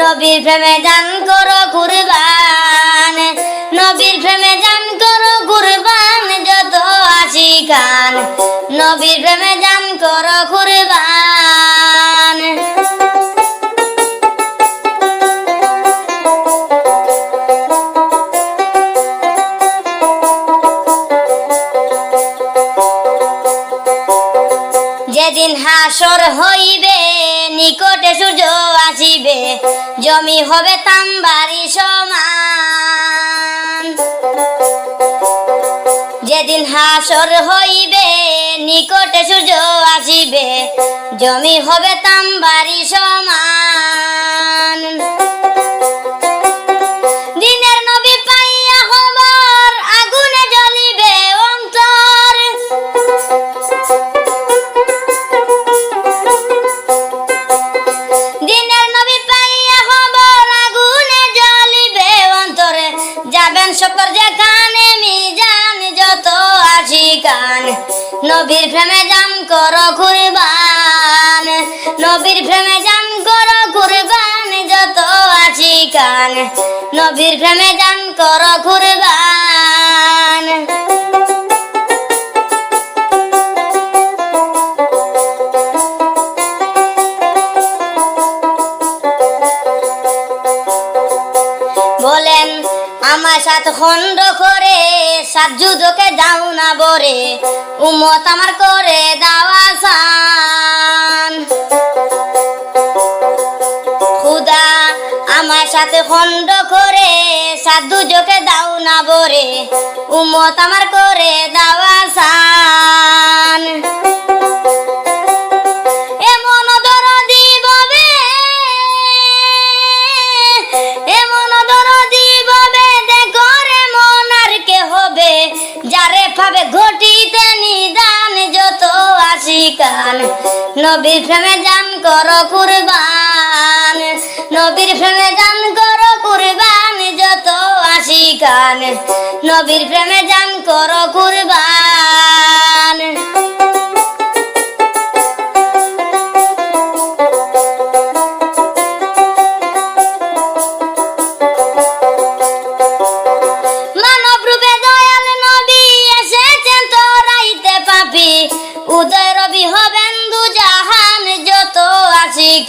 নবীর প্রেমে দান করো কুরবান। নবীর নবীর প্রেমে দান করো কুরবান। যেদিন হাসর হইবে, নিকটে সূর্য আসিবে, জমি হবে তাম্বারি সমান। যেদিন হাসর হইবে জমি হবে তাম্বারি সমান। নবীর প্রেমে জান কর কুরবান। নবীর প্রেমে জান কর কুরবান, যত আছি কান। নবীর প্রেমে জান কর কুরবান। বলেন, আমার সাথ খণ্ড করে সাত যুদ্ধকে দাও না বরে উমত আমার করে দাওয়া খুদা আমার সাথে খণ্ড করে, সাধু যোকে দাও না বরে উমত আমার করে দাওয়া নবীর প্রেমে জান কর কুরবান। নবীর প্রেমে জান কর কুরবান, যত আসি কান নবীর প্রেমে জান কর কুরবান।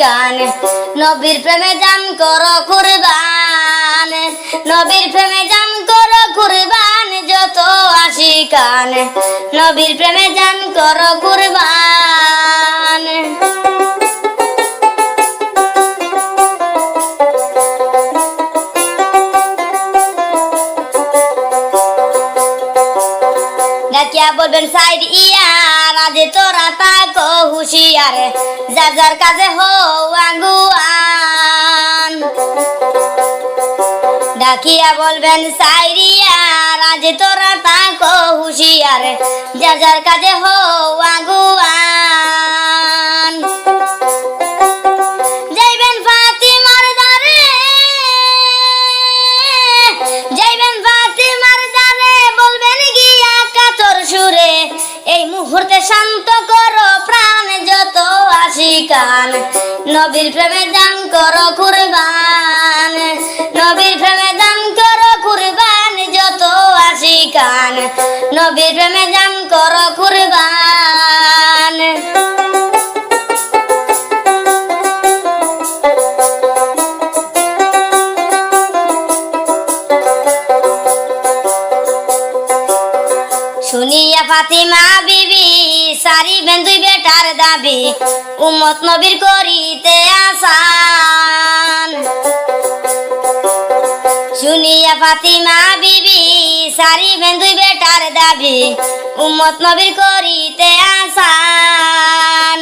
গান নবীর প্রেমে জান কর কুরবান, নবীর প্রেমে জান কর কুরবান, যত আসি গান নবীর প্রেমে জান কর কুরবান। ডাকিয়া বলবেন সাইড ইয়ার, আজে তোরা তাকো হুশিয়ার। যার যার কাজে হো আঙ্গুয়ান। ডাকিয়া বলবেন সাইরিয়ার আজে তোরা তাকো হুশিয়ার। যার যার কাজে হো আগুয়ান নবীর প্রেমে দান করো কুরবান। নবীর প্রেমে দান করো কুরবান, যত আসি কান। নবীর প্রেমে দান করো কুরবান। শুনিয়া ফাতিমা বেটার উমত নবীর করিতে আসান। শুনিয়া ফাতিমা বিবি সারি বেন্দুই বেটার দাবি উমত নবীর করিতে আসান।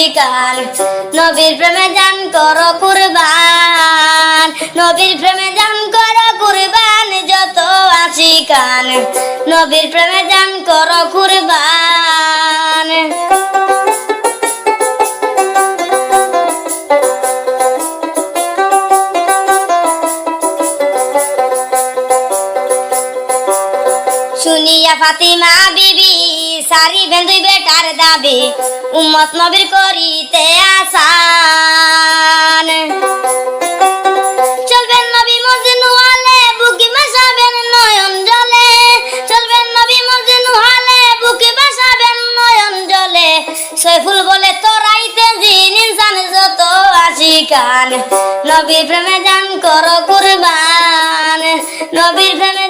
আশিকান নবীর প্রেমে জান কর কুরবান। নবীর প্রেমে জান কর কুরবান যত আশিকান নবীর প্রেমে জান কর কুরবান। শুনিয়া ফাতিমা বিবি সারি বেন্দুই বেটার দাবি, উম্মত নবীর করিতে আসান। চলবেন নবী মজনু আলে বুকি বাসাবেন নয়ন জলে। চলবেন নবী মজনু আলে বুকি বাসাবেন নয়ন জলে। সৈফুল বলে, তোরাইতে ইনসান যত আশিকান নবীর প্রেমে জান কর কুরবান। নবীর প্রেমে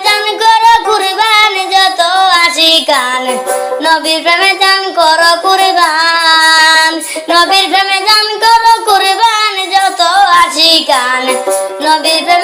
আশিকান নবীর প্রেমে জান কর কুরবান নবীর প্রেমে জান কর কুরবান যত আশিকান নবীর প্রেমে